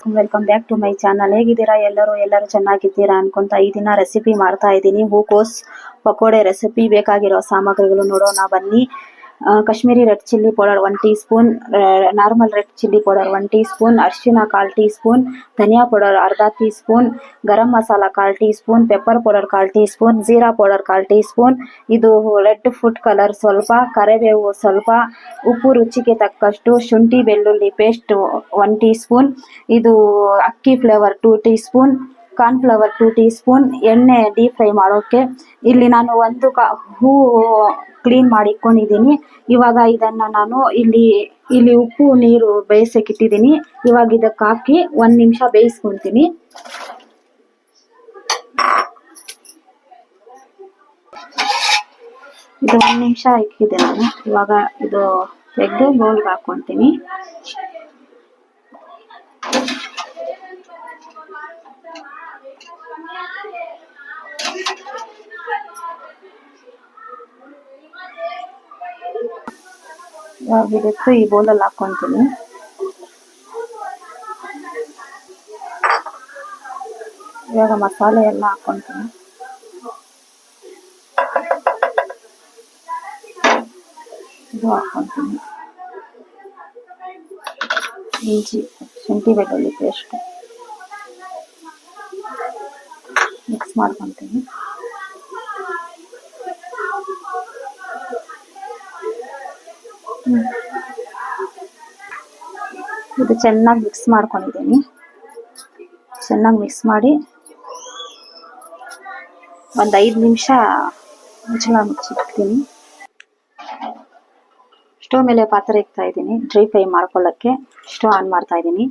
Welcome back to my channel ಹೇಗಿದ್ದೀರಾ ಎಲ್ಲರೂ? ಎಲ್ಲರೂ ಚೆನ್ನಾಗಿದ್ದೀರಾ ಅನ್ಕೊಂತ ಈ ದಿನ ರೆಸಿಪಿ ಮಾಡ್ತಾ ಇದ್ದೀನಿ. ಹೂಕೋಸ್ ಪಕೋಡೆ ರೆಸಿಪಿ ಬೇಕಾಗಿರೋ ಸಾಮಗ್ರಿಗಳು ನೋಡೋಣ ಬನ್ನಿ. Kashmiri red chilli powder one teaspoon normal red chilli powder one teaspoon ಅರಿಶಿನ ಕಾಲ್ ಟೀ ಸ್ಪೂನ್ ಧನಿಯಾ ಪೌಡರ್ ಅರ್ಧ ಟೀ ಸ್ಪೂನ್ ಗರಂ ಮಸಾಲ ಕಾಲ್ ಟೀ ಸ್ಪೂನ್ ಪೆಪ್ಪರ್ ಪೌಡರ್ ಕಾಲ್ ಟೀ ಸ್ಪೂನ್ ಜೀರಾ ಪೌಡರ್ ಕಾಲ್ ಟೀ ಸ್ಪೂನ್ ಇದು ರೆಡ್ ಫುಡ್ ಕಲರ್ ಸ್ವಲ್ಪ, ಕರಿಬೇವು ಸ್ವಲ್ಪ, ಉಪ್ಪು ರುಚಿಗೆ ತಕ್ಕಷ್ಟು ಶುಂಠಿ ಬೆಳ್ಳುಳ್ಳಿ ಪೇಸ್ಟ್ ಒನ್ ಟೀ ಸ್ಪೂನ್ ಇದು ಅಕ್ಕಿ flour two teaspoon cornflour two teaspoon ಎಣ್ಣೆ ಡೀಪ್ ಫ್ರೈ ಮಾಡೋಕ್ಕೆ ಇಲ್ಲಿ ನಾನು ಒಂದು ಕ ಹೂ ಕ್ಲೀನ್ ಮಾಡಿ ಇಟ್ಕೊಂಡಿದ್ದೀನಿ ಇವಾಗ ಇದನ್ನ ನಾನು ಇಲ್ಲಿ ಇಲ್ಲಿ ಉಪ್ಪು, ನೀರು ಬೇಯಿಸಕ್ಕೆ ಇಟ್ಟಿದ್ದೀನಿ. ಇವಾಗ ಇದಕ್ಕೆ ಹಾಕಿ ಒಂದು ನಿಮಿಷ ಬೇಯಿಸ್ಕೊಂತೀನಿ ಇದು ಒಂದು ನಿಮಿಷ ಇಕ್ಕಿದೆ ನಾನು. ಇವಾಗ ಇದು ತೆಗೆದು ಬೌಲ್ಗೆ ಹಾಕೊಂತೀನಿ ಇದಕ್ಕೆ ಈ ಬೌಲಲ್ಲಿ ಹಾಕೊಂತೀನಿ ಇವಾಗ ಮಸಾಲೆ ಎಲ್ಲ ಹಾಕೊಂತೀನಿ ಇದು ಹಾಕೊಂತೀನಿ ಇಂಚಿ, ಶುಂಠಿ ಬೆಳ್ಳುಳ್ಳಿ ಪೇಸ್ಟ್. ಮಿಕ್ಸ್ ಮಾಡ್ಕೊತೀನಿ. ಇದು ಚೆನ್ನಾಗಿ ಮಿಕ್ಸ್ ಮಾಡ್ಕೊಂಡಿದ್ದೀನಿ. ಚೆನ್ನಾಗಿ ಮಿಕ್ಸ್ ಮಾಡಿ ಒಂದು ಐದು ನಿಮಿಷ ಮುಚ್ಚಳ ಮುಚ್ಚಿಡ್ತೀನಿ. ಸ್ಟವ್ ಮೇಲೆ ಪಾತ್ರೆ ಇಕ್ತಾ ಇದ್ದೀನಿ ಡ್ರೈ ಫ್ರೈ ಮಾಡ್ಕೊಳ್ಳೋಕ್ಕೆ. ಸ್ಟವ್ ಆನ್ ಮಾಡ್ತಾ ಇದ್ದೀನಿ.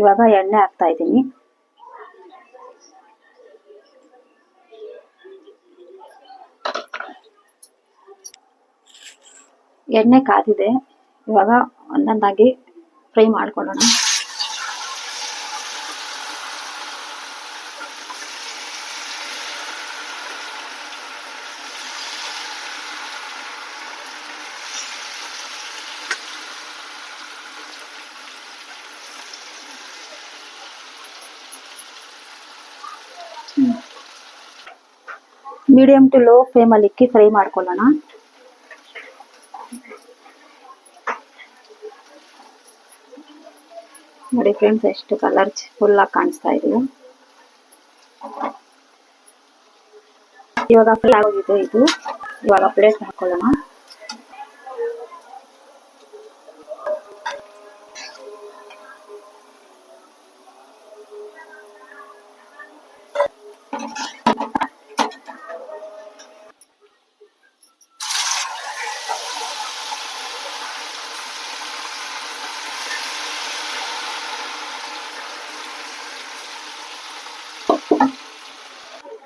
ಇವಾಗ ಎಣ್ಣೆ ಹಾಕ್ತಾ ಇದ್ದೀನಿ. ಎಣ್ಣೆ ಕಾದಿದೆ. ಇವಾಗ ಒಂದೊಂದಾಗಿ ಫ್ರೈ ಮಾಡ್ಕೊಳ್ಳೋಣ. ಮೀಡಿಯಂ ಟು ಲೋ ಫ್ಲೇಮಲ್ಲಿ ಇಕ್ಕಿ ಫ್ರೈ ಮಾಡ್ಕೊಳ್ಳೋಣ. ನೋಡಿ ಫ್ರೆಂಡ್ಸ್ ಎಷ್ಟು ಕಲರ್ ಫುಲ್ ಆಗಿ ಕಾಣಿಸ್ತಾ ಇದೆ. ಇವಾಗ ಫುಲ್ ಆಗೋಗಿದೆ ಇದು. ಇವಾಗ ಪ್ಲೇಟ್ ಹಾಕೊಳ್ಳೋಣ.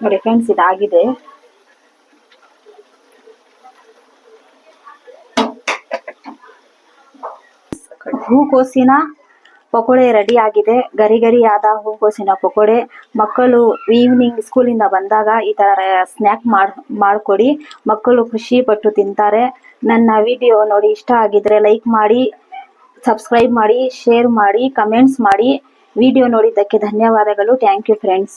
ನೋಡಿ ಫ್ರೆಂಡ್ಸ್ ಇದಾಗಿದೆ. ಹೂಕೋಸಿನ ಪಕೋಡೆ ರೆಡಿ ಆಗಿದೆ. ಗರಿ ಆದ ಹೂಕೋಸಿನ ಪಕೋಡೆ. ಮಕ್ಕಳು ಈವ್ನಿಂಗ್ ಸ್ಕೂಲಿಂದ ಬಂದಾಗ ಈ ತರ ಸ್ನ್ಯಾಕ್ ಮಾಡಿ, ಮಾಡಿಕೊಡಿ. ಮಕ್ಕಳು ಖುಷಿ ಪಟ್ಟು ತಿಂತಾರೆ. ನನ್ನ ವಿಡಿಯೋ ನೋಡಿ ಇಷ್ಟ ಆಗಿದ್ರೆ ಲೈಕ್ ಮಾಡಿ ಸಬ್ಸ್ಕ್ರೈಬ್ ಮಾಡಿ ಶೇರ್ ಮಾಡಿ ಕಮೆಂಟ್ಸ್ ಮಾಡಿ. ವಿಡಿಯೋ ನೋಡಿದ್ದಕ್ಕೆ ಧನ್ಯವಾದಗಳು. Thank you friends